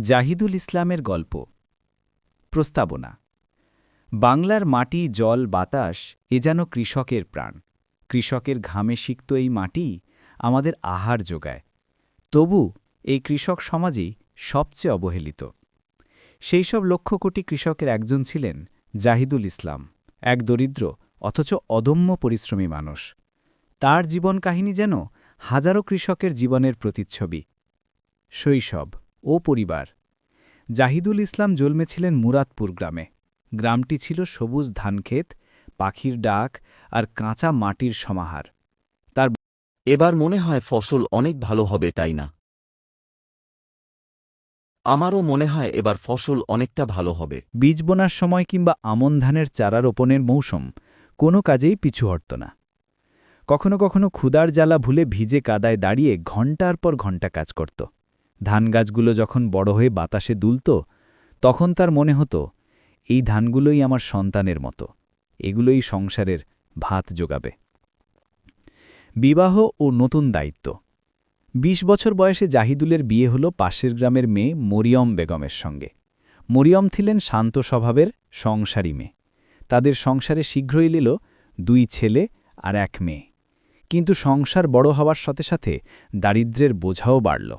জাহিদুল ইসলামের গল্প। প্রস্তাবনা, বাংলার মাটি, জল, বাতাস, এ যেন কৃষকের প্রাণ। কৃষকের ঘামে সিক্ত এই মাটি আমাদের আহার যোগায়। তবু এই কৃষক সমাজেই সবচেয়ে অবহেলিত। সেই সব লক্ষ কোটি কৃষকের একজন ছিলেন জাহিদুল ইসলাম, এক দরিদ্র অথচ অদম্য পরিশ্রমী মানুষ। তার জীবন কাহিনী যেন হাজারো কৃষকের জীবনের প্রতিচ্ছবি। শৈশব ও পরিবার। জাহিদুল ইসলাম জন্মেছিলেন মুরাদপুর গ্রামে। গ্রামটি ছিল সবুজ ধানক্ষেত পাখির ডাক আর কাঁচা মাটির সমাহার। তার এবার মনে হয় ফসল অনেক ভালো হবে তাই না? আমারও মনে হয় এবার ফসল অনেকটা ভালো হবে। বীজ বোনার সময় কিংবা আমন ধানের চারা রোপণের মৌসুম কোনো কাজেই পিছু হটত না। কখনো কখনো ক্ষুদার জ্বালা ভুলে ভিজে কাদায় দাঁড়িয়ে ঘণ্টার পর ঘণ্টা কাজ করত। ধান গাছগুলো যখন বড় হয়ে বাতাসে দুলত, তখন তার মনে হতো, এই ধানগুলোই আমার সন্তানের মতো, এগুলোই সংসারের ভাত যোগাবে বিবাহ ও নতুন দায়িত্ব। ২০ বছর বয়সে জাহিদুলের বিয়ে হল পাশের গ্রামের মেয়ে মরিয়ম বেগমের সঙ্গে। মরিয়ম ছিলেন শান্ত স্বভাবের সংসারী মেয়ে। তাদের সংসারে শীঘ্রই এল দুই ছেলে আর এক মেয়ে। কিন্তু সংসার বড় হওয়ার সাথে সাথে দারিদ্র্যের বোঝাও বাড়ল।